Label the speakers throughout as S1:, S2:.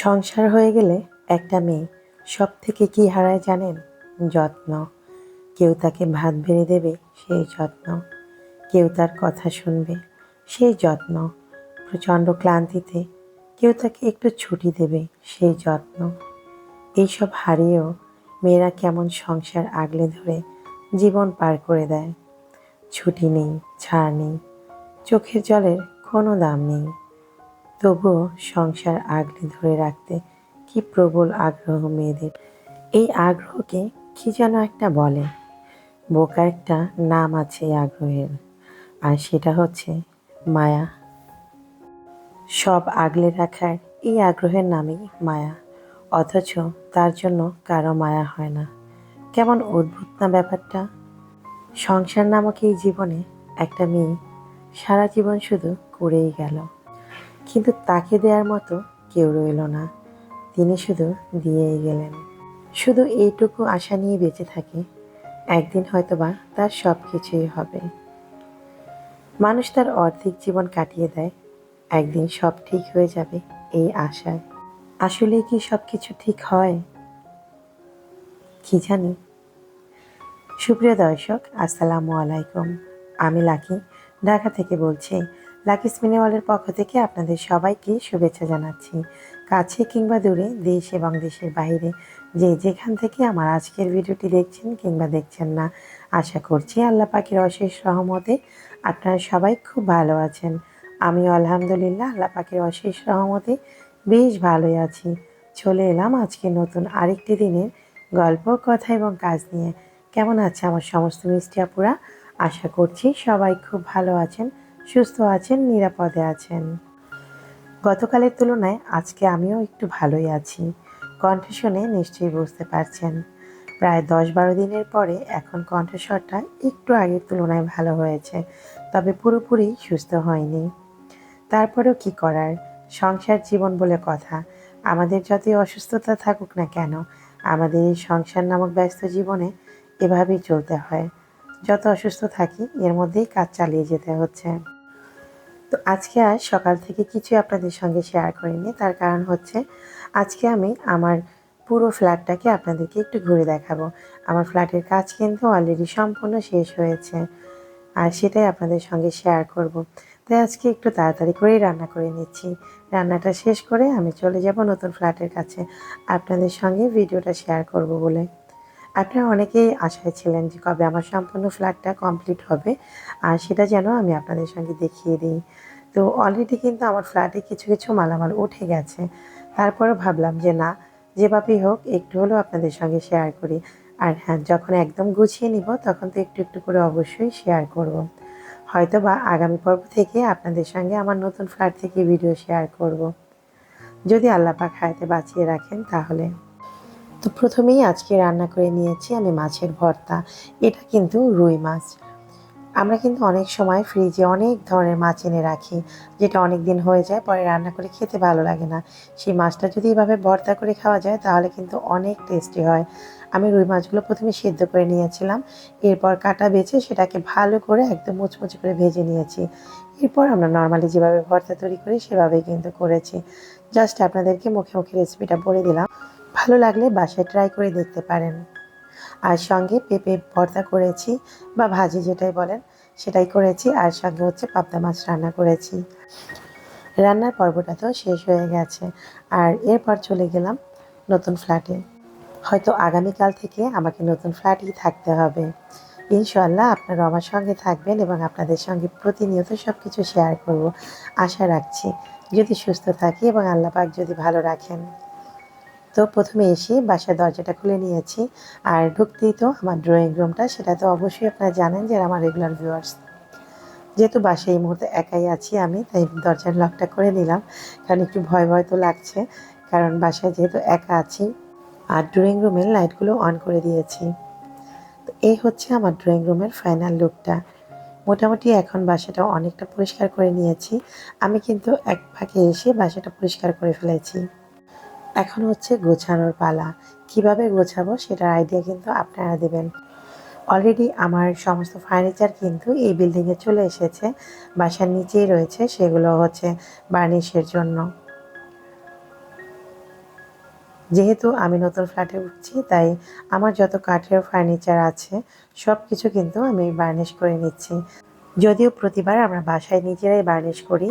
S1: সংসার হয়ে গেলে একটা মেয়ে সব থেকে কি হারায় জানেন? যত্ন। কেউ তাকে ভাত বেড়ে দেবে সেই যত্ন। কেউ তার কথা শুনবে সেই যত্ন। প্রচণ্ড ক্লান্তিতে কেউ তাকে একটু ছুটি দেবে সেই যত্ন। এইসব হারিয়েও মেয়েরা কেমন সংসার আগলে ধরে জীবন পার করে দেয়। ছুটি নেই, ছাড় নেই, চোখের জলের কোনো দাম নেই। তবুও সংসার আগলে ধরে রাখতে কি প্রবল আগ্রহ মেয়েদের। এই আগ্রহকে কি যেন একটা বলে। বোকা একটা নাম আছে এই আগ্রহের, আর সেটা হচ্ছে মায়া। সব আগলে রাখার এই আগ্রহের নামই মায়া, অথচ তার জন্য কারও মায়া হয় না। কেমন অদ্ভুত না ব্যাপারটা। সংসার নামক এই জীবনে একটা মেয়ে সারা জীবন শুধু করেই গেল। কিন্তু তাকে দেওয়ার মতো কেউ রইল না। তিনি শুধু দিয়েই গেলেন। শুধু এইটুকু আশা নিয়ে বেঁচে থাকে। একদিন হয়তোবা তার সব কিছুই হবে। মানুষ তার অর্ধেক জীবন কাটিয়ে দেয়। একদিন সব ঠিক হয়ে যাবে এই আশায় আসলে কি সব কিছু ঠিক হয়? কি জানি? সুপ্রিয় দর্শক, আসসালামু আলাইকুম। আমি লাকি, ঢাকা থেকে বলছি লাকি স্মিনেওয়ালের পক্ষ থেকে আপনাদের সবাইকে শুভেচ্ছা জানাচ্ছি। কাছে কিংবা দূরে, দেশ এবং দেশের বাইরে, যে যেখান থেকে আমার আজকের ভিডিওটি দেখছেন কিংবা দেখছেন না, আশা করছি আল্লাহ পাখির অশেষ রহমতে আপনারা সবাই খুব ভালো আছেন। আমি আলহামদুলিল্লাহ আল্লাহ পাখির অশেষ রহমতে বেশ ভালোই আছি। চলে এলাম আজকে নতুন আরেকটি দিনের গল্প, কথা এবং কাজ নিয়ে। কেমন আছে আমার সমস্ত মিষ্টি আপুরা? আশা করছি সবাই খুব ভালো আছেন। সুস্থ আছেন, নিরাপদে আছেন। গতকালের তুলনায় আজকে আমিও একটু ভালোই আছি। কণ্ঠ শুনে নিশ্চয়ই বুঝতে পারছেন। প্রায় দশ বারো দিনের পরে এখন কণ্ঠস্বরটা একটু আগের তুলনায় ভালো হয়েছে, তবে পুরোপুরি সুস্থ হয়নি। তারপরেও কি করার? সংসার জীবন বলে কথা। আমাদের যতই অসুস্থতা থাকুক না কেন, আমাদের এই সংসার নামক ব্যস্ত জীবনে এভাবেই চলতে হয়। যত অসুস্থ থাকি, এর মধ্যেই কাজ চালিয়ে যেতে হচ্ছে। তো আজকে আর সকাল থেকে কিছুই আপনাদের সঙ্গে শেয়ার করিনি। তার কারণ হচ্ছে, আজকে আমি আমার পুরো ফ্ল্যাটটাকে আপনাদেরকে একটু ঘুরে দেখাবো। আমার ফ্ল্যাটের কাজ কিন্তু অলরেডি সম্পূর্ণ শেষ হয়েছে, আর সেটাই আপনাদের সঙ্গে শেয়ার করব। তাই আজকে একটু তাড়াতাড়ি করেই রান্না করে নিচ্ছি। রান্নাটা শেষ করে আমি চলে যাব নতুন ফ্ল্যাটের কাছে। আপনাদের সঙ্গে ভিডিওটা শেয়ার করব বলে। আপনারা অনেকেই আশায় ছিলেন যে কবে আমার সম্পূর্ণ ফ্ল্যাটটা কমপ্লিট হবে, আর সেটা যেন আমি আপনাদের সঙ্গে দেখিয়ে দিই তো অলরেডি কিন্তু আমার ফ্ল্যাটে কিছু কিছু মালামাল উঠে গেছে তারপরে ভাবলাম যে না, যেভাবেই হোক একটু হলেও আপনাদের সঙ্গে শেয়ার করি আর হ্যাঁ যখন একদম গুছিয়ে নিব, তখন তো একটু একটু করে অবশ্যই শেয়ার করব। হয়তো বা আগামী পর্ব থেকে আপনাদের সঙ্গে আমার নতুন ফ্ল্যাট থেকে ভিডিও শেয়ার করব। যদি আল্লাহ পাক হায়াতে বাঁচিয়ে রাখেন তাহলে তো প্রথমেই আজকে রান্না করে নিয়েছি আমি মাছের ভর্তা। এটা কিন্তু রুই মাছ। আমরা কিন্তু অনেক সময় ফ্রিজে অনেক ধরনের মাছ এনে রাখি, যেটা অনেক দিন হয়ে যায়, পরে রান্না করে খেতে ভালো লাগে না। সেই মাছটা যদি এভাবে ভর্তা করে খাওয়া যায়, তাহলে কিন্তু অনেক টেস্টি হয়। আমি রুই মাছগুলো প্রথমে সেদ্ধ করে নিয়েছিলাম। এরপর কাটা বেছে সেটাকে ভালো করে একদম মুচমুচে করে ভেজে নিয়েছি। এরপর আমরা নর্মালি যেভাবে ভর্তা তৈরি করি, সেভাবেই কিন্তু করেছি। জাস্ট আপনাদেরকে মুখে মুখে রেসিপিটা বলে দিলাম। ভালো লাগলে বাসায় ট্রাই করে দেখতে পারেন। আর সঙ্গে পেঁপে ভর্তা করেছি বা ভাজি যেটাই বলেন, সেটাই করেছি। আর সঙ্গে হচ্ছে পাবদা মাছ রান্না করেছি। রান্নার পর্বটা তো শেষ হয়ে গেছে। আর এরপর চলে গেলাম নতুন ফ্ল্যাটে হয়তো আগামীকাল থেকে আমাকে নতুন ফ্ল্যাটেই থাকতে হবে। ইনশাল্লাহ আপনারা আমার সঙ্গে থাকবেন এবং আপনাদের সঙ্গে প্রতিনিয়ত সব কিছু শেয়ার করব। আশা রাখছি যদি সুস্থ থাকি এবং আল্লাহ পাক যদি ভালো রাখেন। তো প্রথমে এসে বাসার দরজাটা খুলে নিয়েছি। আর ঢুকতেই তো আমার ড্রয়িং রুমটা সেটা তো অবশ্যই আপনারা জানেন যে আমার রেগুলার ভিউয়ার্স যেহেতু বাসায় এই মুহূর্তে একাই আছি আমি, তাই দরজার লকটা করে নিলাম। কারণ একটু ভয় ভয় তো লাগছে, কারণ বাসায় যেহেতু একা আছি, আর ড্রয়িং রুমের লাইটগুলো অন করে দিয়েছি। তো এই হচ্ছে আমার ড্রয়িং রুমের ফাইনাল লুকটা মোটামুটি এখন বাসাটা অনেকটা পরিষ্কার করে নিয়েছি। আমি কিন্তু এক ফাঁকে এসে বাসাটা পরিষ্কার করে ফেলেছি। এখন হচ্ছে গোছানোর পালা। কীভাবে গোছাবো সেটার আইডিয়া কিন্তু আপনারা দেবেন। অলরেডি আমার সমস্ত ফার্নিচার কিন্তু এই বিল্ডিংয়ে চলে এসেছে। বাসার নিচেই রয়েছে, সেগুলো হচ্ছে বার্নিশের জন্য। যেহেতু আমি নতুন ফ্ল্যাটে উঠছি, তাই আমার যত কাঠের ফার্নিচার আছে সব কিছু কিন্তু আমি বার্নিশ করে নিচ্ছি। যদিও প্রতিবার আমরা বাসায় নিজেরাই বার্নিশ করি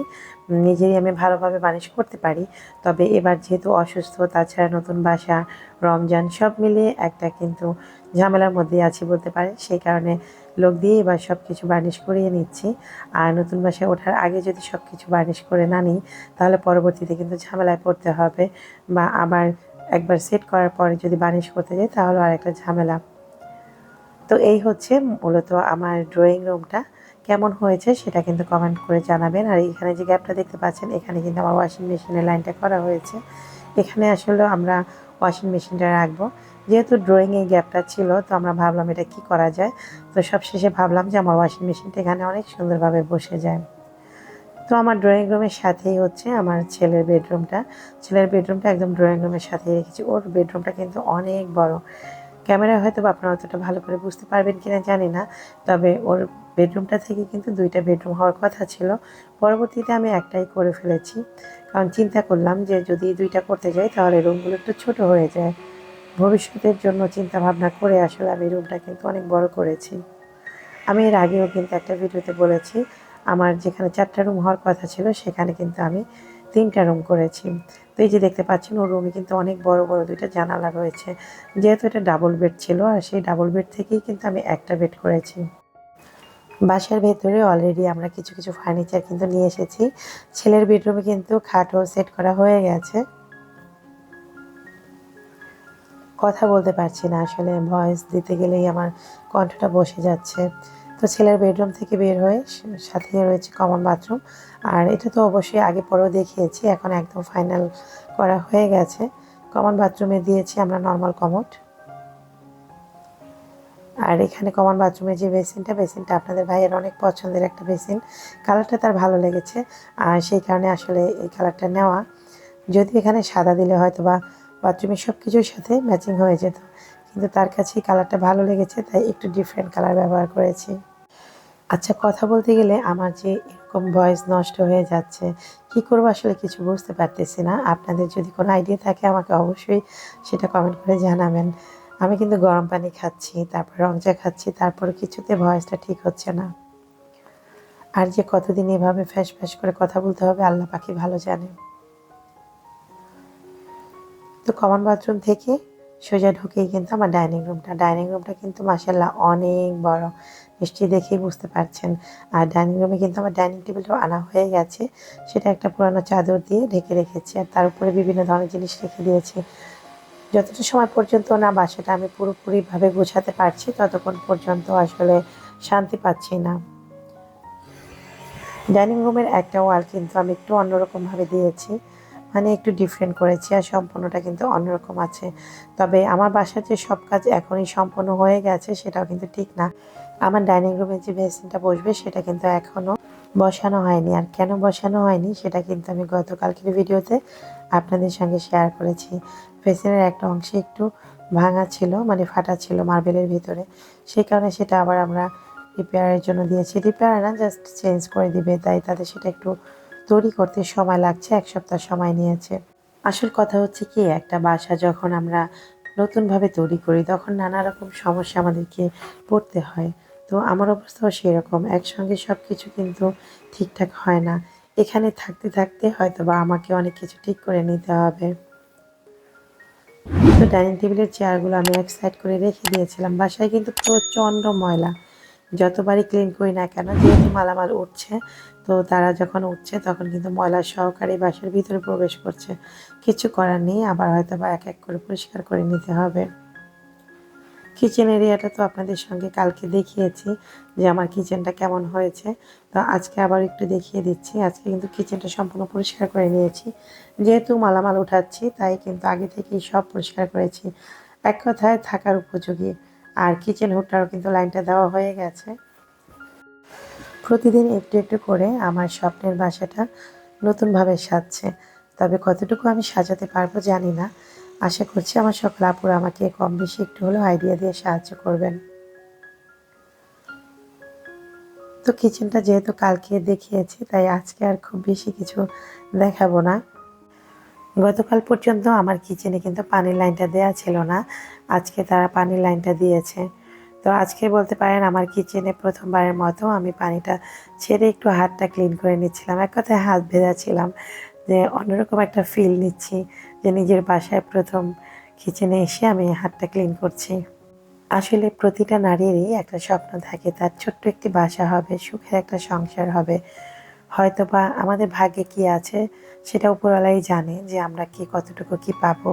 S1: নিজেরই আমি ভালোভাবে বার্নিশ করতে পারি। তবে এবার যেহেতু অসুস্থ, তাছাড়া নতুন বাসা, রমজান সব মিলিয়ে একটা কিন্তু ঝামেলার মধ্যে আছি বলতে পারে সেই কারণে লোক দিয়ে এবার সব কিছু বার্নিশ করিয়ে নিচ্ছি। আর নতুন বাসায় ওঠার আগে যদি সব কিছু বার্নিশ করে না নিই, তাহলে পরবর্তীতে কিন্তু ঝামেলায় পড়তে হবে বা আবার একবার সেট করার পরে যদি বার্নিশ করতে যাই, তাহলে আর একটা ঝামেলা। তো এই হচ্ছে মূলত আমার ড্রয়িং রুমটা। কেমন হয়েছে সেটা কিন্তু কমেন্ট করে জানাবেন। আর এখানে যে গ্যাপটা দেখতে পাচ্ছেন, এখানে কিন্তু আমার ওয়াশিং মেশিনের লাইনটা করা হয়েছে। এখানে আসলে আমরা ওয়াশিং মেশিনটা রাখব। যেহেতু ড্রয়িংয়ে গ্যাপটা ছিল, তো আমরা ভাবলাম এটা কি করা যায়? তো সব শেষে ভাবলাম যে আমার ওয়াশিং মেশিনটা এখানে অনেক সুন্দরভাবে বসে যায়। তো আমার ড্রয়িং রুমের সাথেই হচ্ছে আমার ছেলের বেডরুমটা ছেলের বেডরুমটা একদম ড্রয়িং রুমের সাথেই রেখেছি। ওর বেডরুমটা কিন্তু অনেক বড়। ক্যামেরায় হয়তো আপনারা অতটা ভালো করে বুঝতে পারবেন কিনা জানি না, তবে ওর বেডরুমটা থেকে কিন্তু দুইটা বেডরুম হওয়ার কথা ছিল। পরবর্তীতে আমি একটাই করে ফেলেছি, কারণ চিন্তা করলাম যে যদি দুইটা করতে যাই তাহলে রুমগুলো একটু ছোট হয়ে যায়। ভবিষ্যতের জন্য চিন্তা ভাবনা করে আসলে আমি রুমটা কিন্তু অনেক বড় করেছি। আমি এর আগেও কিন্তু একটা ভিডিওতে বলেছি, আমার যেখানে চারটা রুম হওয়ার কথা ছিল সেখানে কিন্তু আমি তিনটা রুম করেছি। তো এই যে দেখতে পাচ্ছেন, ওর রুমে কিন্তু অনেক বড় বড় দুইটা জানালা রয়েছে। যেহেতু এটা ডাবল বেড ছিল, আর সেই ডাবল বেড থেকেই কিন্তু আমি একটা বেড করেছি। বাসার ভেতরে অলরেডি আমরা কিছু কিছু ফার্নিচার কিন্তু নিয়ে এসেছি। ছেলের বেডরুমে কিন্তু খাটও সেট করা হয়ে গেছে। কথা বলতে পারছি না, আসলে ভয়েস দিতে গেলেই আমার কণ্ঠটা বসে যাচ্ছে। তো ছেলের বেডরুম থেকে বের হয়ে সাথে রয়েছে কমন বাথরুম আর এটা তো অবশ্যই আগে পরেও দেখিয়েছি, এখন একদম ফাইনাল করা হয়ে গেছে। কমন বাথরুমে দিয়েছি আমরা নর্মাল কমোড আর এখানে কমন বাথরুমের যে বেসিনটা বেসিনটা আপনাদের ভাইয়ের অনেক পছন্দের একটা বেসিন কালারটা তার ভালো লেগেছে, আর সেই কারণে আসলে এই কালারটা নেওয়া। যদি এখানে সাদা দিলে হয়তো বা বাথরুমের সব কিছুর সাথে ম্যাচিং হয়ে যেত, কিন্তু তার কাছে কালারটা ভালো লেগেছে, তাই একটু ডিফারেন্ট কালার ব্যবহার করেছি। আচ্ছা কথা বলতে গেলে আমার যে এরকম ভয়েস নষ্ট হয়ে যাচ্ছে, কি করব আসলে কিছু বুঝতে পারতেছি না। আপনাদের যদি কোনো আইডিয়া থাকে আমাকে অবশ্যই সেটা কমেন্ট করে জানাবেন। আমি কিন্তু গরম পানি খাচ্ছি, তারপর রং চা খাচ্ছি, তারপর কিছুতে ভয়েসটা ঠিক হচ্ছে না। আর যে কতদিন এভাবে ফ্যাস ফ্যাস করে কথা বলতে হবে, আল্লাহ পাখি ভালো জানে। তো কমন বাথরুম থেকে সোজা ঢুকেই কিন্তু আমার ডাইনিং রুমটা। ডাইনিং রুমটা কিন্তু মাসাল্লাহ অনেক বড়। নিশ্চয়ই দেখেই বুঝতে পারছেন। আর ডাইনিং রুমে কিন্তু আমার ডাইনিং টেবিলটাও আনা হয়ে গেছে। সেটা একটা পুরানো চাদর দিয়ে ঢেকে রেখেছি আর তার উপরে বিভিন্ন ধরনের জিনিস রেখে দিয়েছি। যতটা সময় পর্যন্ত না বাসাটা আমি পুরোপুরিভাবে গোছাতে পারছি, ততক্ষণ পর্যন্ত আসলে শান্তি পাচ্ছি না। ডাইনিং রুমের একটা ওয়াল কিন্তু আমি একটু অন্যরকমভাবে দিয়েছি। মানে একটু ডিফারেন্ট করেছি আর সম্পূর্ণটা কিন্তু অন্যরকম আছে। তবে আমার বাসার যে সব কাজ এখনই সম্পূর্ণ হয়ে গেছে, সেটাও কিন্তু ঠিক না। আমার ডাইনিং রুমে যে বেসিনটা বসবে, সেটা কিন্তু এখনও বসানো হয়নি। আর কেন বসানো হয়নি, সেটা কিন্তু আমি গতকালকের ভিডিওতে আপনাদের সঙ্গে শেয়ার করেছি। বেসিনের একটা অংশে একটু ভাঙা ছিল মানে ফাটা ছিল মার্বেলের ভিতরে। সেই কারণে সেটা আবার আমরা রিপেয়ারের জন্য দিয়েছি। রিপেয়ার না জাস্ট চেঞ্জ করে দিবে, তাই তাদের সেটা একটু তৈরি করতে সময় লাগছে, এক সপ্তাহ সময় নিয়েছে। আসল কথা হচ্ছে কি, একটা বাসা যখন আমরা নতুনভাবে তৈরি করি, তখন নানা রকম সমস্যা আমাদেরকে পড়তে হয়। তো আমার অবস্থাও সেরকম, একসঙ্গে সব কিছু কিন্তু ঠিকঠাক হয় না। এখানে থাকতে থাকতে হয়তো বা আমাকে অনেক কিছু ঠিক করে নিতে হবে। তো ডাইনিং টেবিলের চেয়ারগুলো আমি এক সাইড করে রেখে দিয়েছিলাম। বাসায় কিন্তু প্রচণ্ড ময়লা। যতবারই ক্লিন করি না কেন, যেহেতু মালামাল উঠছে, তো তারা যখন উঠছে তখন কিন্তু ময়লা সহকারে বাসার ভিতরে প্রবেশ করছে। কিছু করার নেই, আবার হয়তো বা এক এক করে পরিষ্কার করে নিতে হবে। কিচেন এরিয়াটা তো আপনাদের সঙ্গে কালকে দেখিয়েছি যে আমার কিচেনটা কেমন হয়েছে। তো আজকে আবার একটু দেখিয়ে দিচ্ছি, আজকে কিন্তু কিচেনটা সম্পূর্ণ পরিষ্কার করে নিয়েছি। যেহেতু মালামাল উঠাচ্ছি, তাই কিন্তু আগে থেকেই সব পরিষ্কার করেছি। এক কথায় থাকার উপযোগী। আর কিচেন হুডটারও কিন্তু লাইনটা দেওয়া হয়ে গেছে। প্রতিদিন একটু একটু করে আমার স্বপ্নের বাসাটা নতুনভাবে সাজছে। তবে কতটুকু আমি সাজাতে পারব জানি না। আশা করছি আমার সকল আপুরা আমাকে কম বেশি একটু হলেও আইডিয়া দিয়ে সাহায্য করবেন। তো কিচেনটা যেহেতু কালকে দেখিয়েছি, তাই আজকে আর খুব বেশি কিছু দেখাবো না। গতকাল পর্যন্ত আমার কিচেনে কিন্তু পানির লাইনটা দেয়া ছিল না। আজকে তারা পানির লাইনটা দিয়েছে। তো আজকে বলতে পারেন আমার কিচেনে প্রথমবারের মতো আমি পানিটা ছেড়ে একটু হাতটা ক্লিন করে নিচ্ছিলাম। এক কথায় হাত ভেজাছিলাম যে অন্যরকম একটা ফিল নিচ্ছি যে নিজের বাসায় প্রথম কিচেনে এসে আমি হাতটা ক্লিন করছি। আসলে প্রতিটা নারীরই একটা স্বপ্ন থাকে, তার ছোট্ট একটি বাসা হবে, সুখের একটা সংসার হবে। হয়তো বা আমাদের ভাগ্যে কি আছে সেটা উপরওয়ালাই জানে যে আমরা কি, কতটুকু কি পাবো।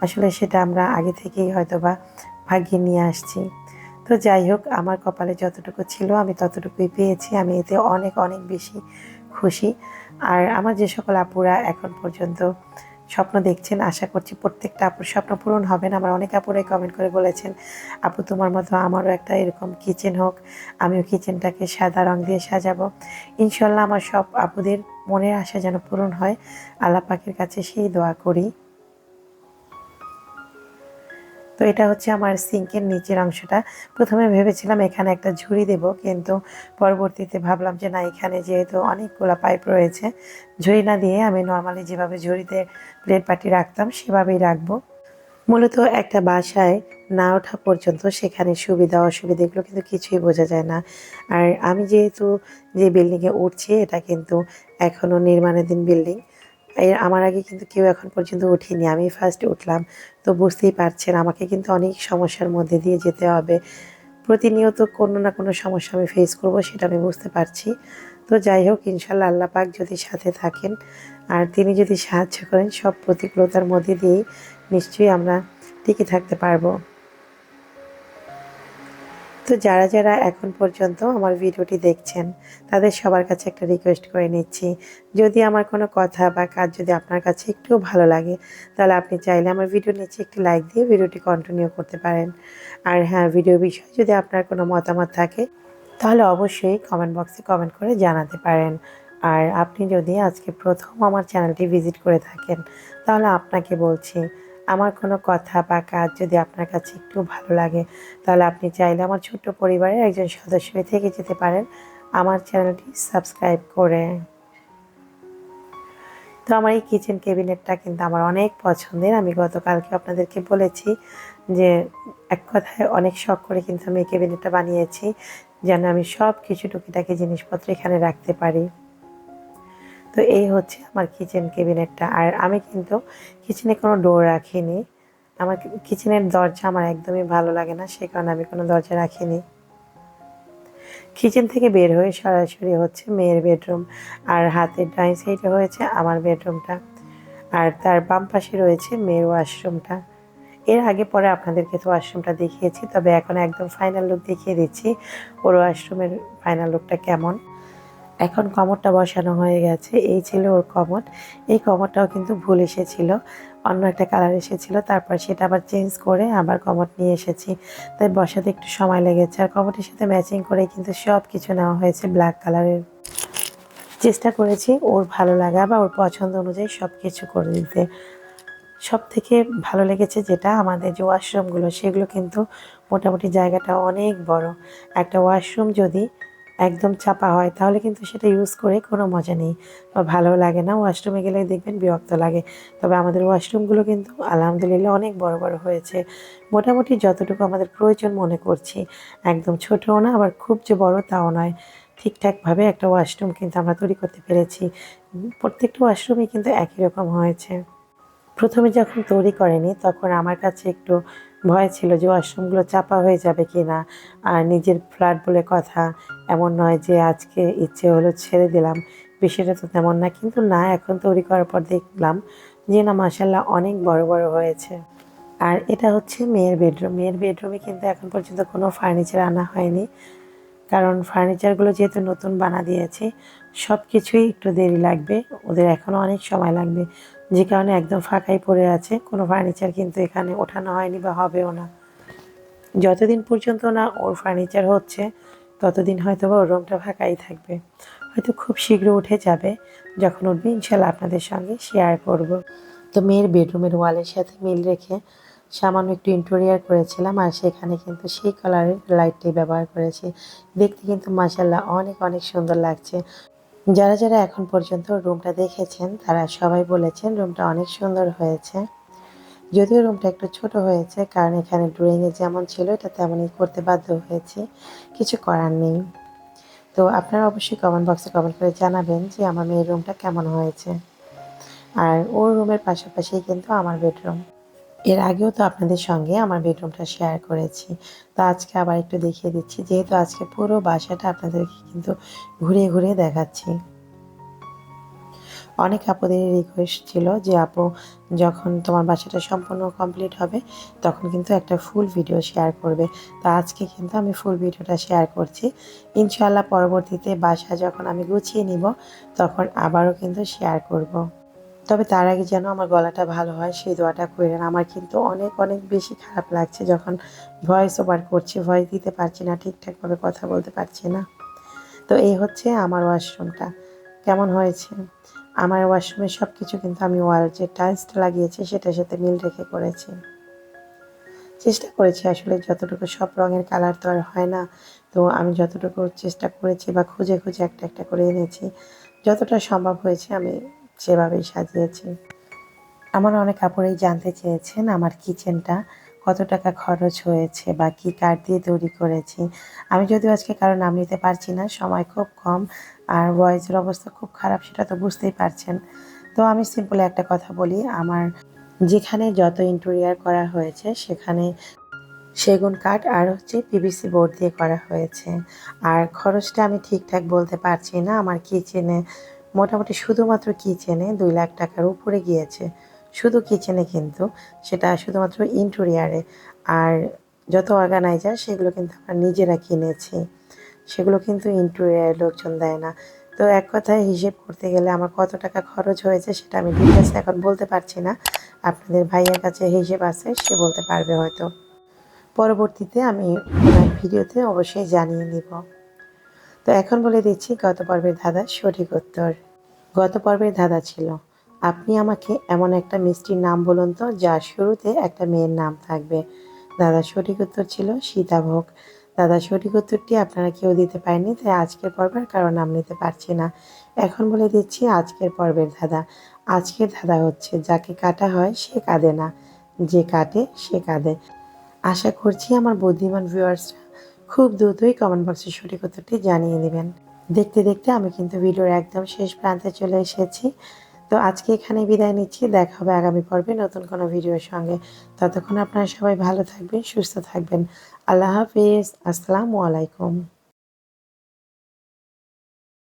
S1: আসলে সেটা আমরা আগে থেকেই হয়তো বা ভাগ্যে নিয়ে আসছি। তো যাই হোক, আমার কপালে যতটুকু ছিল আমি ততটুকুই পেয়েছি। আমি এতে অনেক অনেক বেশি খুশি। আর আমার যে সকল আপুরা এখন পর্যন্ত স্বপ্ন দেখছেন, আশা করছি প্রত্যেকটা আপুর স্বপ্ন পূরণ হবে না। আমার অনেক আপুরাই কমেন্ট করে বলেছেন, আপু, তোমার মতো আমারও একটা এরকম কিচেন হোক, আমিও কিচেনটাকে সাদা রং দিয়ে সাজাবো। ইনশাল্লাহ আমার সব আপুদের মনের আশা যেন পূরণ হয়। আল্লাহ পাখির কাছে সেই দোয়া করি। তো এটা হচ্ছে আমার সিঙ্কের নিচের অংশটা। প্রথমে ভেবেছিলাম এখানে একটা ঝুড়ি দেব, কিন্তু পরবর্তীতে ভাবলাম যে না, এখানে যেহেতু অনেকগুলো পাইপ রয়েছে, ঝুড়ি না দিয়ে আমি নর্মালি যেভাবে ঝুড়িতে প্লেট পাটি রাখতাম সেভাবেই রাখব। মূলত একটা বাসায় না ওঠা পর্যন্ত সেখানে সুবিধা অসুবিধা এগুলো কিন্তু কিছুই বোঝা যায় না। আর আমি যেহেতু যে বিল্ডিংয়ে উঠছি, এটা কিন্তু এখনও নির্মাণাধীন বিল্ডিং আমার আগে কিন্তু কেউ এখন পর্যন্ত উঠিনি আমি ফার্স্ট উঠলাম। তো বুঝতেই পারছেন, আমাকে কিন্তু অনেক সমস্যার মধ্যে দিয়ে যেতে হবে। প্রতিনিয়ত কোনো না কোনো সমস্যা আমি ফেস করব, সেটা আমি বুঝতে পারছি। তো যাই হোক, ইনশাল্লাহ আল্লাহ পাক যদি সাথে থাকেন, আর তিনি যদি সাহায্য করেন, সব প্রতিকূলতার মধ্যে দিয়েই নিশ্চয়ই আমরা টিকে থাকতে পারব। তো যারা যারা এখন পর্যন্ত আমার ভিডিওটি দেখছেন, তাদের সবার কাছে একটা রিকোয়েস্ট করে নিচ্ছি। যদি আমার কোনো কথা বা কাজ যদি আপনার কাছে একটুও ভালো লাগে, তাহলে আপনি চাইলে আমার ভিডিও নিচে একটি লাইক দিয়ে ভিডিওটি কন্টিনিউ করতে পারেন। আর হ্যাঁ ভিডিও বিষয়ে যদি আপনার কোনো মতামত থাকে, তাহলে অবশ্যই কমেন্ট বক্সে কমেন্ট করে জানাতে পারেন। আর আপনি যদি আজকে প্রথম আমার চ্যানেলটি ভিজিট করে থাকেন, তাহলে আপনাকে বলছি আমার কোনো কথা বা কাজ যদি আপনার কাছে একটু ভালো লাগে, তাহলে আপনি চাইলে আমার ছোট্ট পরিবারের একজন সদস্য হয়ে থেকে যেতে পারেন। আমার চ্যানেলটি সাবস্ক্রাইব করে। তো আমার এই কিচেন ক্যাবিনেটটা কিন্তু আমার অনেক পছন্দের। আমি গতকালকে আপনাদেরকে বলেছি যে এক কথায় অনেক শখ করে কিন্তু আমি এই ক্যাবিনেটটা বানিয়েছি, যেন আমি সব কিছু টুকিটাকি জিনিসপত্র এখানে রাখতে পারি। তো এই হচ্ছে আমার কিচেন ক্যাবিনেটটা আর আমি কিন্তু কিচেনে কোনো ডোর রাখিনি। আমার কিচেনের দরজা আমার একদমই ভালো লাগে না, সে কারণে আমি কোনো দরজা রাখিনি। কিচেন থেকে বের হয়ে সরাসরি হচ্ছে মেয়ের বেডরুম আর হাতের ডাইন সাইডে হয়েছে আমার বেডরুমটা আর তার বাম পাশে রয়েছে মেয়ের ওয়াশরুমটা এর আগে পরে আপনাদেরকে তো ওয়াশরুমটা দেখিয়েছি, তবে এখন একদম ফাইনাল লুক দেখিয়ে দিচ্ছি। ওর ওয়াশরুমের ফাইনাল লুকটা কেমন? এখন কমরটা বসানো হয়ে গেছে। এই ছিল ওর কমর। এই কমরটাও কিন্তু ভুল এসেছিল। অন্য একটা কালার এসেছিল, তারপর সেটা আবার চেঞ্জ করে আবার কমর নিয়ে এসেছি। তাই বসাতে একটু সময় লেগেছে। আর কমরটির সাথে ম্যাচিং করে কিন্তু সব কিছু নেওয়া হয়েছে ব্ল্যাক কালারের। চেষ্টা করেছি ওর ভালো লাগা বা ওর পছন্দ অনুযায়ী সব কিছু করে দিতে। সব থেকে ভালো লেগেছে যেটা আমাদের যে ওয়াশরুমগুলো, সেগুলো কিন্তু মোটামুটি জায়গাটা অনেক বড়। একটা ওয়াশরুম যদি একদম চাপা হয়, তাহলে কিন্তু সেটা ইউজ করে কোনো মজা নেই। বা ভালো লাগে না ওয়াশরুমে গেলে দেখবেন বিরক্ত লাগে। তবে আমাদের ওয়াশরুমগুলো কিন্তু আলহামদুলিল্লাহ অনেক বড় বড় হয়েছে। মোটামুটি যতটুকু আমাদের প্রয়োজন মনে করছি। একদম ছোটও না, আবার খুব যে বড় তাও নয়। ঠিকঠাকভাবে একটা ওয়াশরুম কিন্তু আমরা তৈরি করতে পেরেছি। প্রত্যেকটা ওয়াশরুমই কিন্তু একই রকম হয়েছে। প্রথমে যখন তৈরি করেনি, তখন আমার কাছে একটু ভয় ছিল যে ওয়াশরুমগুলো চাপা হয়ে যাবে কি না। আর নিজের ফ্ল্যাট বলে কথা এমন নয় যে আজকে ইচ্ছে হলো ছেড়ে দিলাম। বিষয়টা তো তেমন না, কিন্তু না, এখন তৈরি করার পর দেখলাম যে না মাসাল্লাহ অনেক বড় বড় হয়েছে। আর এটা হচ্ছে মেয়ের বেডরুম। মেয়ের বেডরুমে কিন্তু এখন পর্যন্ত কোনো ফার্নিচার আনা হয়নি। কারণ ফার্নিচারগুলো যেহেতু নতুন বানা দিয়েছে সব কিছুই একটু দেরি লাগবে। ওদের এখনও অনেক সময় লাগবে। যে কারণে একদম ফাঁকাই পড়ে আছে। কোনো ফার্নিচার কিন্তু এখানে ওঠানো হয়নি বা হবেও না। যতদিন পর্যন্ত না ওর ফার্নিচার হচ্ছে, ততদিন হয়তো বা ওর রুমটা ফাঁকাই থাকবে। হয়তো খুব শীঘ্র উঠে যাবে। যখন উঠবে ইনশাল্লাহ আপনাদের সঙ্গে শেয়ার করব। তো মেয়ের বেডরুমের ওয়ালের সাথে মিল রেখে সামান্য একটু ইন্টেরিয়ার করেছিলাম আর সেখানে কিন্তু সেই কালারের লাইটটাই ব্যবহার করেছি। দেখতে কিন্তু মাসাল্লাহ অনেক অনেক সুন্দর লাগছে। যারা যারা এখন পর্যন্ত রুমটা দেখেছেন, তারা সবাই বলেছেন রুমটা অনেক সুন্দর হয়েছে। যদিও রুমটা একটু ছোট হয়েছে, কারণ এখানে ড্রয়িংয়ে যেমন ছিল, এটা তেমনই করতে বাধ্য হয়েছে। কিছু করার নেই। তো আপনারা অবশ্যই কমেন্ট বক্সে কমেন্ট করে জানাবেন যে আমার মেয়ের রুমটা কেমন হয়েছে। আর ওর রুমের পাশাপাশি কিন্তু আমার বেডরুম এর আগেও তো আপনাদের সঙ্গে আমার বেডরুমটা শেয়ার করেছি। তো আজকে আবার একটু দেখিয়ে দিচ্ছি, যেহেতু আজকে পুরো বাসাটা আপনাদেরকে কিন্তু ঘুরে ঘুরে দেখাচ্ছি। অনেক আপুদের রিকোয়েস্ট ছিল যে, আপু, যখন তোমার বাসাটা সম্পূর্ণ কমপ্লিট হবে, তখন কিন্তু একটা ফুল ভিডিও শেয়ার করবে। তো আজকে কিন্তু আমি ফুল ভিডিওটা শেয়ার করছি। ইনশাল্লাহ পরবর্তীতে বাসা যখন আমি গুছিয়ে নিব, তখন আবারও কিন্তু শেয়ার করব। তবে তার আগে যেন আমার গলাটা ভালো হয়, সেই দোয়াটা করেন আমার কিন্তু অনেক অনেক বেশি খারাপ লাগছে যখন ভয়েস ওভার করছি ভয়েস দিতে পারছি না, ঠিকঠাকভাবে কথা বলতে পারছি না। তো এই হচ্ছে আমার ওয়াশরুমটা কেমন হয়েছে? আমার ওয়াশরুমের সব কিছু কিন্তু আমি ওয়াল যে টাইলসটা লাগিয়েছি, সেটার সাথে মিল রেখে করেছি। চেষ্টা করেছি আসলে যতটুকু সব রঙের কালার তো আর হয় না, তো আমি যতটুকু চেষ্টা করেছি বা খুঁজে খুঁজে একটা একটা করে এনেছি। যতটা সম্ভব হয়েছে আমি সেভাবেই সাজিয়েছি। আমার অনেক কাপড়েই জানতে চেয়েছেন আমার কিচেনটা, কত টাকা খরচ হয়েছে বা কী কাঠ দিয়ে তৈরি করেছি। আমি যদিও আজকে কারও নাম নিতে পারছি না, সময় খুব কম আর ভয়েসের অবস্থা খুব খারাপ, সেটা তো বুঝতেই পারছেন। তো আমি সিম্পল একটা কথা বলি, আমার যেখানে যত ইন্টেরিয়ার করা হয়েছে, সেখানে সেগুন কাঠ আর হচ্ছে পিভিসি বোর্ড দিয়ে করা হয়েছে। আর খরচটা আমি ঠিকঠাক বলতে পারছি না, আমার কিচেনে মোটামুটি শুধুমাত্র কিচেনে দুই লাখ টাকার উপরে গিয়েছে। শুধু কিচেনে কিন্তু, সেটা শুধুমাত্র ইন্টেরিয়ারে আর যত অর্গানাইজার সেগুলো কিন্তু আমরা নিজেরা কিনেছি। সেগুলো কিন্তু ইন্টেরিয়ারের লোকজন দেয় না। তো এক কথায় হিসেব করতে গেলে আমার কত টাকা খরচ হয়েছে, সেটা আমি ডিটেলস এখন বলতে পারছি না। আপনাদের ভাইয়ের কাছে হিসেব আছে, সে বলতে পারবে হয়তো। পরবর্তীতে আমি ভিডিওতে অবশ্যই জানিয়ে দিব। তো এখন বলে দিচ্ছি গত পর্বের ধাঁধা সঠিক উত্তর। গত পর্বের ধাঁধা ছিল, আপনি আমাকে এমন একটা মিষ্টির নাম বলুন তো, যার শুরুতে একটা মেয়ের নাম থাকবে। দাদা সঠিক উত্তর ছিল সীতাভোগ। দাদা সঠিক উত্তরটি আপনারা কেউ দিতে পারেননি, তাই আজকের পর্বের কারও নাম নিতে পারছি না। এখন বলে দিচ্ছি আজকের পর্বের ধাঁধা। আজকের ধাঁধা হচ্ছে, যাকে কাটা হয় সে কাঁদে না, যে কাটে সে কাঁদে। আশা করছি আমার বুদ্ধিমান ভিউয়ার্সরা খুব দ্রুতই কমেন্ট বক্সে সঠিক উত্তরটি জানিয়ে দেবেন। দেখতে দেখতে আমি কিন্তু ভিডিওর একদম শেষ প্রান্তে চলে এসেছি। তো আজকে এখানে বিদায় নিচ্ছি। দেখা হবে আগামী পর্বে নতুন কোনো ভিডিওর সঙ্গে। ততক্ষণ আপনারা সবাই ভালো থাকবেন, সুস্থ থাকবেন। আল্লাহ হাফিজ। আসসালামু আলাইকুম।